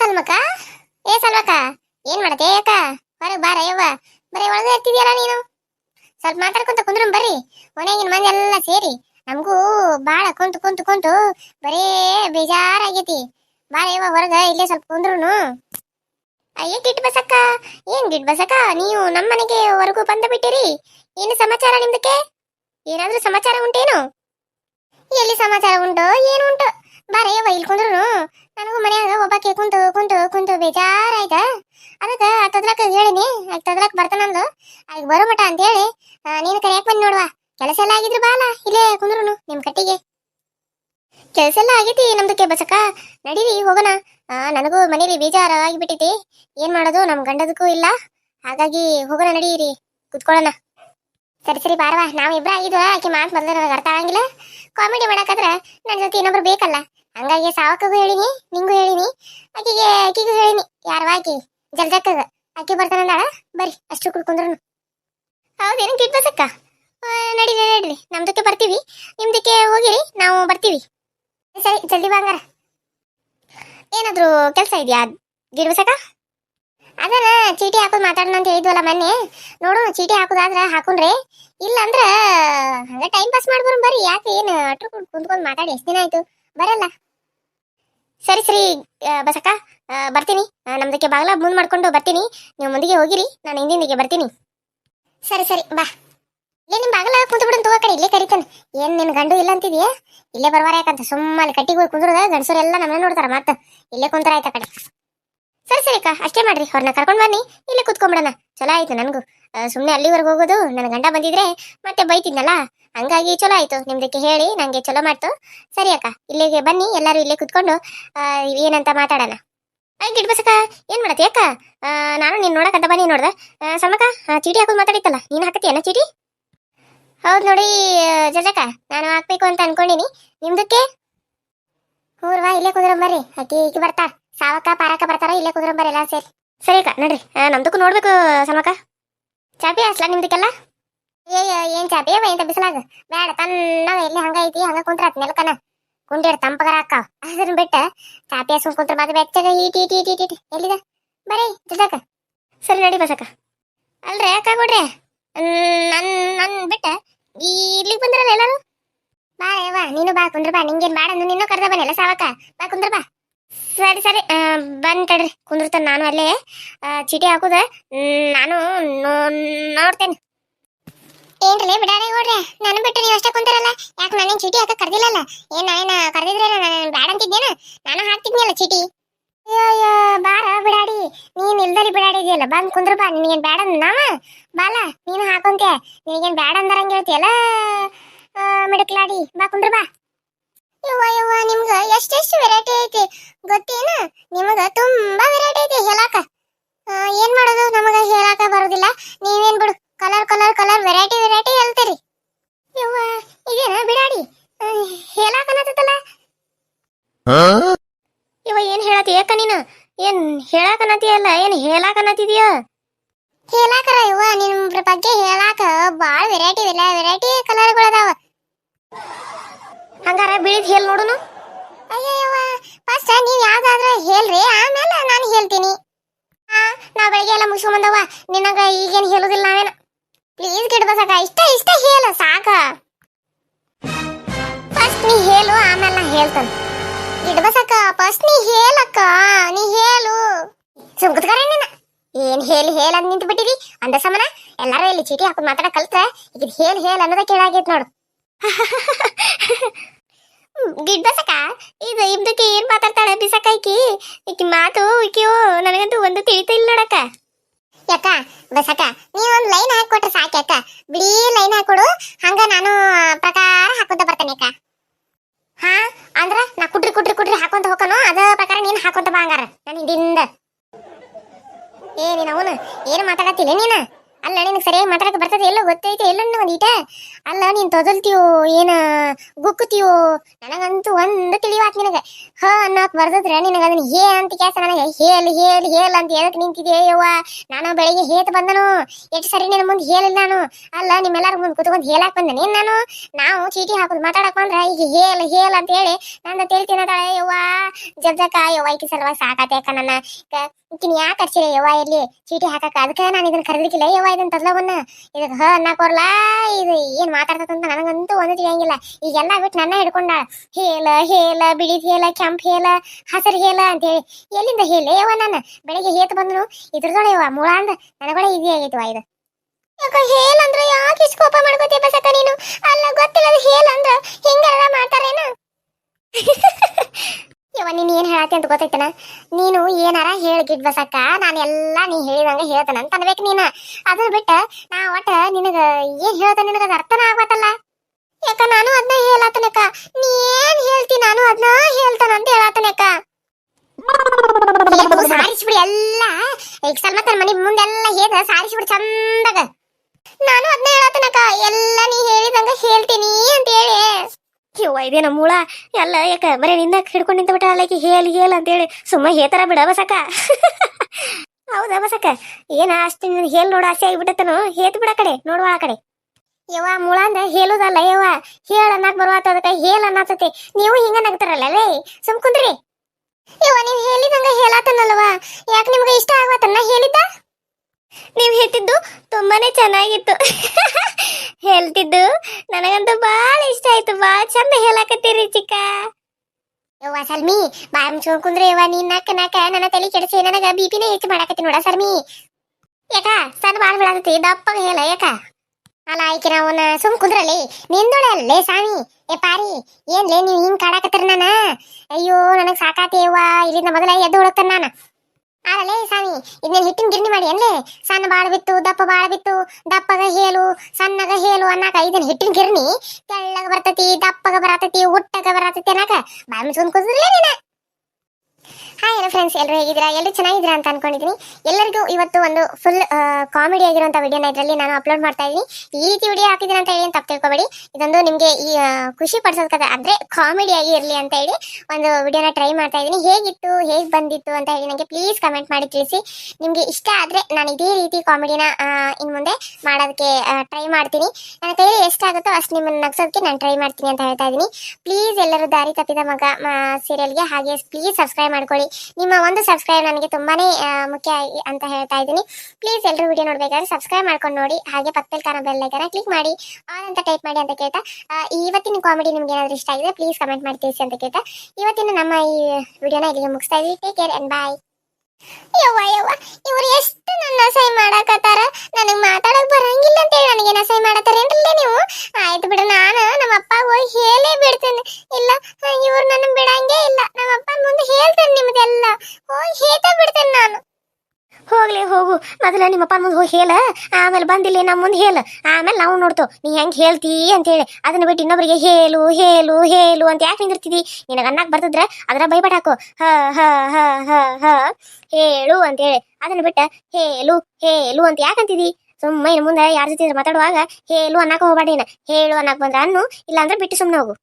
ಸಲ್ಮಕ ಏ ಸಲ್ಮಕ್ಕ, ಏನ್ ಮಾಡತ್ತೆ ಅಕ್ಕ? ಹೊರಗೆ ಬಾರ, ಯವ್ವ. ಬರೀ ಒಳಗೆ ಇರ್ತಿದ್ಯಲ್ಲ ನೀನು? ಸ್ವಲ್ಪ ಮಾತಾಡ್ಕೊಂತ ಕುಂದ್ರು ಬರ್ರಿ. ಮನೆಗಿನ ಮಂದಿ ಎಲ್ಲ ಸೇರಿ. ನಮಗೂ ಬಾಳ ಕುಂತು ಕುಂತು ಕುಂತು ಬರೇ ಬೇಜಾರಾಗೈತಿ. ಬಾರ, ಯವ್ವ, ಹೊರಗೆ ಇಲ್ಲೇ ಸ್ವಲ್ಪ ಕುಂದ್ರು ಅಯ್ಯ ಗಿಡ್ ಬಸಕ್ಕ? ಏನ್ ಗಿಡ್ ಬಸಕ್ಕ? ನೀವು ನಮ್ಮ ಮನೆಗೆ ಹೊರಗೂ ಬಂದ ಬಿಟ್ಟಿರಿ. ಏನು ಸಮಾಚಾರ ನಿಮ್ದಕ್ಕೆ? ಏನಾದ್ರೂ ಸಮಾಚಾರ ಉಂಟೇನು? ಎಲ್ಲಿ ಸಮಾಚಾರ ಉಂಟು, ಏನು ಉಂಟು? ಬಾರೇ ಇಲ್ಲಿ ಕುಂದ್ರು ನನಗೂ ಮನ್ಯಾಗ ಒಬ್ಬಾಕೆ ಕುಂತು ಕುಂತು ಕುಂತು ಬೇಜಾರಾಯ್ತ. ಅದಕ್ಕೆ ತದ್ರಕ ಹೇಳಿನಿ ತದ್ರಕ್ ಬರ್ತಾನಂದು ಆಗ ಬರೋ ಮಟ ಅಂತ ಹೇಳಿ ನೀನು ಕರೆಯಕ್ ಬಂದು ನೋಡುವ? ಕೆಲಸ ಎಲ್ಲ ಆಗಿದ್ರು ಬಾಲ ಇಲ್ಲೇ ಕುಂದ್ರು ನಿಮ್ಮ ಕಟ್ಟಿಗೆ. ಕೆಲಸ ಎಲ್ಲ ಆಗೈತಿ ನಮ್ದಕ್ಕೆ ಬಸಕ್ಕ ನಡೀರಿ, ಹೋಗೋಣ. ನನಗೂ ಮನೇಲಿ ಬೇಜಾರ ಆಗಿಬಿಟ್ಟಿತಿ. ಏನ್ ಮಾಡೋದು ನಮ್ಮ ಗಂಡದಕ್ಕೂ ಇಲ್ಲ. ಹಾಗಾಗಿ ಹೋಗೋಣ, ನಡೀರಿ. ಕುತ್ಕೊಳ್ಳೋಣ. ಸರಿ ಸರಿ ಬಾರವಾ ನಾವಿಬ್ರ ಆಗಿದ್ವ ಆಕೆ ಮಾತು ಮೊದಲು ಅರ್ಥ ಆಗಂಗಿಲ್ಲ. ಕಾಮಿಡಿ ಮಾಡಕ್ಕಾದ್ರೆ ನನ್ನ ಜೊತೆ ಇನ್ನೊಬ್ರು ಬೇಕಲ್ಲ. ಹಂಗಾಗಿ ಸಾವಕಗೂ ಹೇಳಿನಿ, ನಿಂಗೂ ಹೇಳಿನಿ. ಆಕಿಗೆ, ಆಕಿಗೂ ಹೇಳಿನಿ. ಯಾರು ಆಕಿ? ಜಲ್ಜಕ್ಕಗ. ಆಕಿ ಬರ್ತಾನಂದಾಳ ಬರ್ರಿ, ಅಷ್ಟು ಕುಡ್ಕೊಂಡ್ರು ಹೌದೇನು ಕಿಟ್ ಬಸಕ್ಕ? ನಡೀರಿ ನಡೀರಿ ನಮ್ದಕ್ಕೆ ಬರ್ತೀವಿ. ನಿಮ್ದಕ್ಕೆ ಹೋಗಿರಿ, ನಾವು ಬರ್ತೀವಿ. ಸರಿ, ಜಲ್ದಿ ಬಂಗಾರ ಏನಾದರೂ ಕೆಲಸ ಇದೆಯಾ ಗಿಡ ಬಸಕ್ಕ? ಅದನ್ನ ಚೀಟಿ ಹಾಕೋದು ಮಾತಾಡೋಣ ಅಂತ ಹೇಳಿದ್ವಲ್ಲ ಮೊನ್ನೆ. ನೋಡು, ಚೀಟಿ ಹಾಕೋದಾದ್ರೆ ಹಾಕೊಂಡ್ರೆ ಇಲ್ಲ ಅಂದ್ರೆ ಹಂಗ ಟೈಮ್ ಪಾಸ್ ಮಾಡ್ಬಾರ ಬರ್ರಿ. ಯಾಕೆ ಏನು ಅಟ್ರು ಕುಂತ್ಕೊಂಡು ಮಾತಾಡಿ ಎಷ್ಟು ದಿನ ಆಯ್ತು? ಬರಲ್ಲ. ಸರಿ ಸರಿ ಬಸಕ್ಕ ಬರ್ತೀನಿ. ನಮ್ದಕ್ಕೆ ಬಾಗ್ಲ ಮುಂದ್ ಮಾಡ್ಕೊಂಡು ಬರ್ತೀನಿ. ನೀವು ಮುಂದಿಗೆ ಹೋಗಿರಿ, ನಾನು ಹಿಂದಿಂದಿಗೆ ಬರ್ತೀನಿ. ಸರಿ ಸರಿ, ಬಾ. ಇಲ್ಲೇ ನಿಮ್ಮ ಬಾಗಲ ಕುಂತು ತಗೋ ಕಡೆ, ಇಲ್ಲೇ ಕರಿತಾನೆ. ಏನ್, ನಿನ್ ಗಂಡು ಇಲ್ಲ ಅಂತಿದ್ಯಾ? ಇಲ್ಲೇ ಬರ್ವಾರ ಯಾಕಂತ ಸುಮ್ಮನೆ ಕಟ್ಟಿಗೆ ಹೋಗಿ ಕುಂದ್ರದ, ಗಂಡಸರೆಲ್ಲ ನಮ್ಮನ್ನ ನೋಡ್ತಾರೆ ಮತ್ತೆ. ಇಲ್ಲೇ ಕುಂತರ ಆಯ್ತಾ ಕಡೆ? ಸರಿ ಸರಿ ಅಕ್ಕ, ಅಷ್ಟೇ ಮಾಡ್ರಿ. ಅವ್ರನ್ನ ಕರ್ಕೊಂಡು ಬನ್ನಿ. ಇಲ್ಲೇ ಕುತ್ಕೊಂಡ್ಬಿಡೋಣ ಚಲೋ ಆಯ್ತು ನನಗೂ. ಸುಮ್ಮನೆ ಅಲ್ಲಿವರೆಗೆ ಹೋಗೋದು. ನನ್ನ ಗಂಡ ಬಂದಿದ್ರೆ ಮತ್ತೆ ಬೈತಿದ್ನಲ್ಲ? ಹಂಗಾಗಿ ಚಲೋ ಆಯ್ತು. ನಿಮ್ದಕ್ಕೆ ಹೇಳಿ ನಂಗೆ ಚಲೋ ಮಾಡ್ತು. ಸರಿ ಅಕ್ಕ, ಇಲ್ಲಿಗೆ ಬನ್ನಿ. ಎಲ್ಲರೂ ಇಲ್ಲೇ ಕುತ್ಕೊಂಡು ಏನಂತ ಮಾತಾಡೋಣ. ಆಯ್ತು ಇಡ್ಬಸಕ್ಕ ಏನು ಮಾಡತ್ತೆ ಅಕ್ಕ? ನಾನು ನೀನು ನೋಡಕ್ಕಂತ ಬನ್ನಿ ನೋಡ್ದೆ. ಸಮಕ ಚೀಟಿ ಹಾಕೋದು ಮಾತಾಡಿತ್ತಲ್ಲ, ನೀನ್ ಹಾಕತ್ತೀಯನ ಚೀಟಿ? ಹೌದ್ ನೋಡಿ ಜಜಕ, ನಾನು ಹಾಕ್ಬೇಕು ಅಂತ ಅನ್ಕೊಂಡಿನಿ. ನಿಮ್ದಕ್ಕೆ? ಹೂರ್ವಾ ಇಲ್ಲೇ ಕುದುರಂಬರ್ರಿ ಅಕ್ಕಿ ಈಕಿ ಬರ್ತಾ. ಸಾವಕ ಪಾರಕ ಬರ್ತಾರ ಇಲ್ಲೇ ಬರ ಎಲ್ಲ ಸೇರಿ. ಸರಿ ಅಕ್ಕ ನಡ್ರಿ. ನಮ್ದಕ್ಕೂ ನೋಡ್ಬೇಕು ಸಮಕ ಚಾಪಿ ಹಸ್ಲ ನಿಮ್ದಕ್ಕೆಲ್ಲ? ಏ ಏ, ಏನ್ ಚಾಪಿ ಅವ ಎಂತ ಬಿಸಲಾಗ? ಬೇಡ ತನ್ನ ಎಲ್ಲಿ ಹಂಗ ಐತಿ ಹಂಗ ಕುಂತ್ರ ನೆಲಕನ. ಕುಂಡಿರ್ ತಂಪಗರ ಅಕ್ಕ. ಅದನ್ನ ಬಿಟ್ಟ ಚಾಪಿ ಹಸ್ಕೊಂಡ್ ಕುಂತ್ರ ಮತ್ತೆ ಬೆಚ್ಚಗ ಈಟಿ ಟಿ ಟಿ ಈಟಿ ಎಲ್ಲಿದ? ಬರೀ ಜೊತೆಕ ಸರಿ ನಡಿ ಬಸಕ ಅಲ್ರಿ ಅಕ್ಕ ಕೊಡ್ರಿ. ನನ್ ನನ್ ಬಿಟ್ಟ. ಇಲ್ಲಿಗೆ ಬಂದ್ರಲ್ಲ ಎಲ್ಲಾರು? ಬಾ ಯವ್ವ ನೀನು ಬಾ ಕುಂದ್ರ ಬಾ. ನಿಂಗೇನ್ ಬೇಡ ನೀನು ಕರ್ದ ಎಲ್ಲ ಸಾವಕ ಬಾ ಕುಂದ್ರ ಬಾ. ಸರಿ ಸರಿ. ಬಂದ್ ತಡ್ರಿ. ಕುಂದಿರ್ತಾನೆ ನಾನು ಅಲ್ಲೇ. ಚೀಟಿ ಹಾಕುದ. ನಾನು ನೋಡ್ತೇನೆ. ಏನ್ರಿ ಬಿಡಾರೆ ನೋಡ್ರಿ ನಾನು ಬಿಟ್ಟು ನೀವು ಅಷ್ಟೇ ಕುಂತಾರಲ್ಲ. ಯಾಕೆ ನಾನೇನ್ ಚೀಟಿ ಹಾಕ ಕರ್ದಿಲ್ಲಲ್ಲ? ಏನ ಏನ ಕರ್ದಿದ್ರೆ ನಾನು ಬ್ಯಾಡ ಅಂತಿದ್ದೇನ? ನಾನು ಹಾಕ್ತಿದ್ನಲ್ಲ ಚೀಟಿ. ಅಯ್ಯೋ ಬಾರ ಬಿಡಾಡಿ. ನೀನ್ ಇಲ್ದರಿ ಬಿಡಾಡಿದ್ಯಲ್ಲ ಬಂದ್ ಕುಂದ್ರ ಬಾ. ನಿನಗೇನ್ ಬ್ಯಾಡ ನಾವ? ಬಾಲ ನೀನು ಹಾಕೊಂತೆ ನಿನಗೇನ್ ಬ್ಯಾಡ ಅಂದಾರಂಗ ಹೇಳ್ತಿಯಲ್ಲ? ಮಿಡಕ್ಲಾಡಿ. ಬಾ ಕುಂದ್ರ ಬಾ. ಯವ್ವ ಯವ್ವ ನಿಮ್ಗ ಎಷ್ಟೆಷ್ಟು ವೆರೈಟಿ ಐತಿ? ಗೊತ್ತೇನ? ನಿಮಗ ತುಂಬಾ ವೆರೈಟಿ ಐತಿ ಹೇಳಾಕ. ಏನ್ ಮಾಡೋದು? ನಮಗ ಹೇಳಾಕ ಬರೋದಿಲ್ಲ. ನೀವೇನ್ ಬಿಡು colour colour colour variety variety ಹೇಳ್ತೀರಿ. ಯವ್ವ ಇದೇನ ಬಿಡಾಡಿ? ಆ, ಹೇಳಾಕನತ್ತಲ್ಲ ಇವ ಏನ್ ಹೇಳತಿ ಯಾಕ ನೀನು? ಏನ್ ಹೇಳಾಕನತಿಯಲ್ಲ ಏನ್ ಹೇಳಾಕನತಿದ್ಯ ಹೇಳಾಕರ ಇವ ನಿಮ್ ಬಗ್ಗೆ ಹೇಳಾಕ ಬಾಳ ವೆರೈಟಿ ವೆರೈಟಿ ಕಲರ್ಗಳು ಅದಾವ. ಹಂಗಾರ ಬಿಳಿದ್ ಹೇಳ್ ನೋಡುನು? ಅಯ್ಯಯ್ಯವ್ವ ಫಸ್ಟ್ ನೀವ್ ಯಾವ್ದಾದ್ರ ಹೇಳ್ರಿ ಆಮೇಲೆ ನಾನು ಹೇಳ್ತೀನಿ. ಆ ನಾ ಬೆಳಿಗ್ಗೆ ಎಲ್ಲ ಮುಗಿಸ್ಕೊಂಬಂದವ ನಿನಗ ಈಗೇನು ಹೇಳುದಿಲ್ಲ ನಾವೇನ? ಪ್ಲೀಸ್ ಗಿಡ ಬಸಕ ಇಷ್ಟ ಇಷ್ಟ ಹೇಳು ಸಾಕ. ಫಸ್ಟ್ ನೀ ಹೇಳು ಆಮೇಲೆ ನಾ ಹೇಳ್ತಾನೆ. ಗಿಡ ಬಸಕ ಫಸ್ಟ್ ನೀ ಹೇಳಕ್ಕ ನೀ ಹೇಳು. ಸುಮ್ಕತ್ಕರ ನಿನ್ನ ಏನ್ ಹೇಳಿ ಹೇಳ ಅಂತ ನಿಂತು ಬಿಟ್ಟಿದಿ ಅಂದ ಸಮನ ಎಲ್ಲಾರು ಇಲ್ಲಿ ಚೀಟಿ ಹಾಕೊಂಡು ಮಾತಾಡ ಕಲ್ತ್ರೆ ಈಗ ಹೇಳ್ ಹೇಳ ಅನ್ನೋದ ಕೇಳಾಗೈತ್ ನೋಡು. ಗಿಡ್ ಬಸಕ ಇದು ಇಬ್ದಕ್ಕೆ ಏನ್ ಮಾತಾಡ್ತಾಳೆ ಬಿಸಕೈಕಿ ಈಕಿ ಮಾತು ಈಕಿಯೋ ನನಗಂತೂ ಒಂದು ತಿಳಿತ ಇಲ್ಲ ನೋಡಕ್ಕ. ಯಾಕ ಬಸಕ ನೀ ಒಂದು ಲೈನ್ ಹಾಕೊಟ್ರೆ ಸಾಕ್ಯಾಕ ಬಿಡಿ ಲೈನ್ ಹಾಕೊಡು ಹಂಗ ನಾನು ಪ್ರಕಾರ ಹಾಕೊಂತ ಬರ್ತೇನೆ ಅಕ್ಕ ಹಾ ಅಂದ್ರ ನಾ ಕುಟ್ರಿ ಕುಟ್ರಿ ಕುಟ್ರಿ ಹಾಕೊಂತ ಹೋಗನು ಅದ ಪ್ರಕಾರ ನೀನು ಹಾಕೊಂತ ಬಾ ಹಂಗಾರ ನಾನು ಹಿಂದಿಂದ. ಏ ನೀನ್ ಅವನು ಏನು ಮಾತಾಡತ್ತಿಲ್ಲ ನೀನ? ಅಲ್ಲ, ನಿನಗೆ ಸರಿಯಾಗಿ ಮಾತಾಡಕ್ಕೆ ಬರ್ತದೆ? ಎಲ್ಲೋ ಗೊತ್ತೈತೆ ಎಲ್ಲ ಒಂದೀಟ? ಅಲ್ಲ, ನೀನು ತೊದಲ್ತೀಯೋ, ಏನ ಗುಕ್ಕುತ್ತೀಯೋ? ನನಗಂತೂ ಒಂದು ತಿಳಿವಾತ್ ನಿನಗೆ. ಹ, ಅನ್ನೋಕೆ ಬರ್ತದ್ರೆ ನಿನಗೆ ಅದನ್ನ ಹೇ ಅಂತ ಕ್ಯಾಸ ನನಗೆ. ಹೇಲ್ ಹೇಲ್ ಹೇಲ್ ಅಂತ ಹೇಳಕ್ ನಿಂತಿದೀಯ ಯವ್ವ ನಾನು ಬೆಳಿಗ್ಗೆ ಹೇತ್ ಬಂದನು. ಎಷ್ಟು ಸರಿ ನಿನ್ನ ಮುಂದೆ ಹೇಳಿಲ್ಲ ನಾನು. ಅಲ್ಲ, ನಿಮ್ಮೆಲ್ಲರ ಮುಂದೆ ಕುತ್ಕೊಂಡು ಹೇಳಕ್ ಬಂದನೆ ನಾನು? ನಾವು ಚೀಟಿ ಹಾಕೋದು ಮಾತಾಡಕ್ ಬಂದ್ರೆ ಈಗ ಹೇಲ್ ಹೇಲ್ ಅಂತ ಹೇಳಿ ನನ್ನ ತಿಳ್ತೀನಿ ತಾಳೆ ಯವ್ವ. ಜಬ್ಜಕ ಯವ್ವ, ಈಕಿ ಸಲುವಾಗಿ ಅಕ್ಕ ನನ್ನ ಈಕಿನ ಯಾಕೆ ಹಚ್ಚಿರ ಯವ್ವ ಇಲ್ಲಿ ಚೀಟಿ ಹಾಕಕ್ಕ ಅದಕ್ಕೆ ನಾನು ಇದನ್ನ ಕರೆದಿಕ್ಕಿಲ್ಲ ಯವ್ವ. ಇದನ್ನ ತದ್ಲವನ್ನ ಇದಕ್ಕೆ ಹ ಅನ್ನಕೋರ್ಲ? ಇದು ಏನ್ ಮಾತಾಡ್ತದಂತ ನನಗಂತೂ ಒಂದು ತಿಳಿಯಂಗಿಲ್ಲ ಈಗೆಲ್ಲ ಬಿಟ್ಟು ನನ್ನ ಹಿಡ್ಕೊಂಡಾಳ ಹೇಲ ಹೇಲ, ಬಿಳಿ ಹೇಲ, ಕೆಂಪ್ ಹೇಲ, ಹಸರು ಹೇಲ ಅಂತೇಳಿ ಎಲ್ಲಿಂದ ಹೇಳ ಯವ ನಾನು ಬೆಳಿಗ್ಗೆ ಹೇತ್ ಬಂದನು ಇದ್ರದೊಳೆ ಯವ ಮುಳ ಅಂದ ನನಗೊಳ ಇದೇ ಆಗೈತವ ಇದು. ಯಾಕ ಹೇಲ್ ಯಾಕೆ ಇಷ್ಟು ಕೋಪ ಮಾಡ್ಕೋತೀಯ ಬಸಕ್ಕ ನೀನು? ಅಲ್ಲ ಗೊತ್ತಿಲ್ಲ ಹೇಳಂದ್ರೆ ಅಂದ್ರ ಹಿಂಗೆಲ್ಲ ಮಾಡ್ತಾರೇನ? ಯವ್ವ, ನೀನ್ ಏನ್ ಅಂತ ಗೊತ್ತೈತನ? ನೀನು ಏನಾರ ಹೇಳ್ಗಿಡ್ ಬಸಕ್ಕ, ನಾನು ಎಲ್ಲ ನೀ ಹೇಳಿದಂಗ ಹೇಳ್ತಾನ ಅಂತ ಅನ್ಬೇಕು ನೀನ. ಅದನ್ನ ಬಿಟ್ಟ ನಾ ಒಟ್ಟ ನಿನಗೆ ಏನು ಹೇಳ್ತಾನ ನಿನಗ ಅದ ಅರ್ಥನ ಆಗ್ಬತ್ತಲ್ಲ ಯಾಕ ನಾನು ಅದನ್ನ ಹೇಳತ್ತನಕ್ಕ ನೀ ಏನ್ ಹೇಳ್ತಿ ನಾನು ಅದನ್ನ ಹೇಳ್ತಾನ ಅಂತ ಹೇಳತ್ತನಕ್ಕ ಸಾರಿಸ್ಬಿಡಿ, ಎಲ್ಲ. ಈಗ ಸಲ್ಮತ್ತನ ಮನಿ ಮುಂದೆಲ್ಲ ಹೇದ ಸಾರಿಸ್ಬಿಡಿ ಚಂದಾಗ. ನಾನು ಅದನ್ನ ಹೇಳತ್ತನಕ್ಕ ಎಲ್ಲ ನೀ ಹೇಳಿದಂಗ ಹೇಳ್ತೀನಿ ಅಂತ ಹೇಳಿ ಯವ್ವ, ಇದೇನ ಮೂಳ? ಎಲ್ಲ ಯಾಕ ಬರೀ ನಿಂದ ಹಿಡ್ಕೊಂಡು ನಿಂತ ಬಿಟ್ಟ ಅಲ್ಲಕಿ ಹೇಲ್ ಹೇಲ್ ಅಂತೇಳಿ ಸುಮ್ಮ ಹೇತರ ಬಿಡ ಬಸಕ ಹೌದಾ ಬಸಕ ಏನ ಅಷ್ಟು ಹೇಲ್ ನೋಡ ಆಸೆ ಆಗಿಬಿಟ್ಟತನು ಹೇತ್ ಬಿಡ ಕಡೆ, ನೋಡುವ ಆ ಕಡೆ. ಯವ್ವ, ಮೂಳ ಅಂದ ಹೇಳುದಲ್ಲ ಯವ್ವ? ಹೇಳ ಅನ್ನಕ್ ಬರುವಾತ ಅದಕ್ಕ, ಹೇಲ್ ಅನ್ನತತಿ. ನೀವು ಹಿಂಗ ನಗ್ತಾರಲ್ಲ ಲೇ? ಸುಮ್ ಕುಂದ್ರಿ. ಯವ್ವ ನೀವ್ ಹೇಳಿದಂಗ ಹೇಳಾತನಲ್ವಾ ಯಾಕ ನಿಮ್ಗೆ ಇಷ್ಟ ಆಗ್ವತನ್ನ ಹೇಳಿದ್ದ? ನೀವ್ ಹೇಳ್ತಿದ್ದು ತುಂಬಾನೇ ಚೆನ್ನಾಗಿತ್ತು. ಹೇಳ್ತಿದ್ದು ನನಗಂತೂ ಬಾಳ ಇಷ್ಟ ಆಯ್ತು. ಬಾಳ ಚಂದ ಹೇಳಕತ್ತೀರಿ ಚಿಕ್ಕ. ಯವ್ವ, ಸಲ್ಮಿ, ಬಾ ಮುಚ್ಕೊಂಡ್ ಕುಂದ್ರೆ ಯವ್ವ. ನೀನ್ ನಕ್ಕ ನಕ್ಕ ನನ್ನ ತಲೆ ಕೆಡಿಸಿ, ನನಗ ಬಿಪಿನೇ ಹೆಚ್ಚು ಮಾಡಾಕತ್ತಿ ನೋಡ ಸರ್ಮಿ ಯಾಕ ಸಣ್ಣ ಬಾಳ್ ಬಿಡಾಕತ್ತಿ ದಪ್ಪಗ ಹೇಳ ಯಾಕ ಅಲ್ಲ, ಆಯ್ಕೆ ಅವನ ಸುಮ್ ಕುಂದ್ರಲ್ಲಿ ನಿಂದೊಳೆ ಅಲ್ಲೇ ಸಾಮಿ. ಏ, ಪಾರಿ, ಏನ್ಲೇ ನೀವು ಹಿಂಗ್ ಕಾಡಾಕತ್ತೀರ ನಾನ? ಅಯ್ಯೋ, ನನಗ್ ಸಾಕಾತೇವ ಇಲ್ಲಿಂದ ಮೊದಲ ಎದ್ದು ಹುಡುಕ್ತಾನ ನಾನು. ಅಲ್ಲೇ ಸಾಮಿ ಇದನ್ನ ಹಿಟ್ಟಿನ ಗಿರಣಿ ಮಾಡಿ ಅಲ್ಲೇ ಸಣ್ಣ ಬಾಳ ಬಿತ್ತು, ದಪ್ಪ ಬಾಳ ಬಿತ್ತು, ದಪ್ಪಗ ಹೇಳು ಸಣ್ಣಗ ಹೇಳು ಅನ್ನಕ ಇದನ್ನ ಹಿಟ್ಟಿನ ಗಿರಣಿ ತೆಳ್ಳಗ ಬರ್ತತಿ, ದಪ್ಪಗ ಬರತತಿ, ಉಟ್ಟಗ ಬರತತಿ ಅನ್ನಕ ಬಾಯಿ ಮುಚ್ಕೊಂಡ್ ಕೂತಿರ್ಲೇ ನೀನ? ಹಾಯ್ ಹಲೋ ಫ್ರೆಂಡ್ಸ್ ಎಲ್ಲರೂ ಹೇಗಿದ್ದೀರಾ? ಎಲ್ಲರೂ ಚೆನ್ನಾಗಿದ್ದೀರಾ ಅಂತ ಅನ್ಕೊಂಡಿದ್ದೀನಿ. ಎಲ್ಲರಿಗೂ ಇವತ್ತು ಒಂದು ಫುಲ್ ಕಾಮಿಡಿ ಆಗಿರುವಂಥ ವಿಡಿಯೋನ ಇದರಲ್ಲಿ ನಾನು ಅಪ್ಲೋಡ್ ಮಾಡ್ತಾ ಇದ್ದೀನಿ. ಈ ರೀತಿ ವಿಡಿಯೋ ಹಾಕಿದ್ದೀನಿ ಅಂತ ಹೇಳಿ ತಪ್ಪು ತಿಳ್ಕೊಬೇಡಿ. ಇದೊಂದು ನಿಮಗೆ ಈ ಖುಷಿ ಪಡಿಸೋದಕ್ಕೆ ಅಂದರೆ ಕಾಮಿಡಿ ಆಗಿ ಇರಲಿ ಅಂತ ಹೇಳಿ ಒಂದು ವಿಡಿಯೋನ ಟ್ರೈ ಮಾಡ್ತಾ ಇದ್ದೀನಿ. ಹೇಗಿತ್ತು, ಹೇಗೆ ಬಂದಿತ್ತು ಅಂತ ಹೇಳಿ ನನಗೆ ಪ್ಲೀಸ್ ಕಮೆಂಟ್ ಮಾಡಿ ತಿಳಿಸಿ. ನಿಮಗೆ ಇಷ್ಟ ಆದರೆ ನಾನು ಇದೇ ರೀತಿ ಕಾಮಿಡಿನ ಇನ್ನು ಮುಂದೆ ಮಾಡೋದಕ್ಕೆ ಟ್ರೈ ಮಾಡ್ತೀನಿ. ನನ್ನ ಕೈಲಿ ಎಷ್ಟಾಗುತ್ತೋ ಅಷ್ಟು ನಿಮ್ಮನ್ನು ನಗ್ಸೋದಕ್ಕೆ ನಾನು ಟ್ರೈ ಮಾಡ್ತೀನಿ ಅಂತ ಹೇಳ್ತಾ ಇದ್ದೀನಿ. ಪ್ಲೀಸ್ ಎಲ್ಲರೂ ದಾರಿ ತಪ್ಪಿದ ಮಗ ಸೀರಿಯಲ್ಗೆ ಹಾಗೆ ಪ್ಲೀಸ್ ಸಬ್ಸ್ಕ್ರೈಬ್ ಮಾಡ್ಕೊಳ್ಳಿ ನಿಮ್ಮ ಒಂದು ಸಬ್ಸ್ಕ್ರೈಬ್ ನನಗೆ ತುಂಬಾನೇ ಮುಖ್ಯ ಅಂತ ಹೇಳ್ತಾ ಇದ್ದೀನಿ. ಪ್ಲೀಸ್ ಎಲ್ಲರೂ ವಿಡಿಯೋ ನೋಡ್ಬೇಕಾದ್ರೆ ಸಬ್ಸ್ಕ್ರೈಬ್ ಮಾಡ್ಕೊಂಡು ನೋಡಿ. ಹಾಗೆ ಪಕ್ಕದಲ್ಲಿ ಕಾಣೋ ಬೆಲ್ ಲೈಕ್ ಕ್ಲಿಕ್ ಮಾಡಿ. ಆಲ್ ಅಂತ ಟೈಪ್ ಮಾಡಿ ಅಂತ ಕೇಳ್ತಾ. ಇವತ್ತಿನ ಕಾಮಿಡಿ ನಿಮ್ಗೆ ಏನಾದ್ರೂ ಇಷ್ಟ ಆಗಿದೆ ಪ್ಲೀಸ್ ಕಮೆಂಟ್ ಮಾಡಿ ತಿಳಿಸಿ ಅಂತ ಕೇಳ್ತಾ. ಇವತ್ತಿನ ನಮ್ಮ ಈ ವಿಡಿಯೋನ ಇಲ್ಲಿಗೆ ಮುಗಿಸ್ತಾ ಇದ್ದೀವಿ ಟೇಕ್ ಕೇರ್ ಅಂಡ್ ಬಾಯ್ ಇವ್ರು ಎಷ್ಟು ನನ್ನ ಅಸಹ್ಯ ಮಾಡಾಕತ್ತಾರ? ನನಗ್ ಮಾತಾಡಕ್ ಬರಂಗಿಲ್ಲ ಅಂತ ಹೇಳಿ ನನಗೆ ಅಸಹ್ಯ ಮಾಡತ್ತಾರೇನ್ರಲ್ಲ ನೀವು? ಆಯ್ತು ಬಿಡು, ನಾನು ನಮ್ಮ ಅಪ್ಪ ಹೋಗಿ ಹೇಳೇ ಬಿಡ್ತೇನೆ. ಇಲ್ಲ, ಇವ್ರು ನನ್ನ ಬಿಡಂಗೇ ಇಲ್ಲ. ನಮ್ಮ ಅಪ್ಪ ಮುಂದೆ ಹೇಳ್ತೇನೆ ನಿಮ್ದೆಲ್ಲ. ಹೋಗಿ ಹೇಳ್ತಾ ಬಿಡ್ತೇನೆ ನಾನು. ಹೋಗ್ಲಿ, ಹೋಗು. ಮೊದಲ ನಿಮ್ಮ ಅಪ್ಪನ ಮುಂದೆ ಹೋಗಿ ಹೇಳ. ಆಮೇಲೆ ಬಂದಿಲ್ಲ ನಮ್ಮ ಮುಂದೆ ಹೇಳ. ಆಮೇಲೆ ನಾವು ನೋಡ್ತೇವೆ. ನೀ ಹೆಂಗ್ ಹೇಳ್ತಿ ಅಂತ ಹೇಳಿ. ಅದನ್ನ ಬಿಟ್ಟು ಇನ್ನೊಬ್ರಿಗೆ ಹೇಳು ಹೇಳು ಹೇಳು ಅಂತ ಯಾಕೆ ನಿಂದಿರ್ತಿದಿ? ನಿನಗೆ ಅನ್ನಕ್ ಬರ್ತಿದ್ರೆ ಅದರ ಬೈಬಟ್ ಹಾಕು. ಹ ಹ ಹ ಹ ಹ. ಹೇಳು ಅಂತ ಹೇಳಿ. ಅದನ್ನ ಬಿಟ್ಟ ಹೇಳು ಹೇಳು ಅಂತ ಯಾಕಂತಿದಿ ಸುಮ್ಮನೆ ಮುಂದೆ ಯಾರ ಜೊತೆ ಮಾತಾಡುವಾಗ ಹೇಳು ಅನ್ನಕ ಹೋಗ್ಬೇಡ ಹೇಳು ಅನ್ನಕ್ ಬಂದ್ರೆ ಅನ್ನು, ಇಲ್ಲಾಂದ್ರೆ ಬಿಟ್ಟು ಸುಮ್ಮನೆ ಹೋಗು.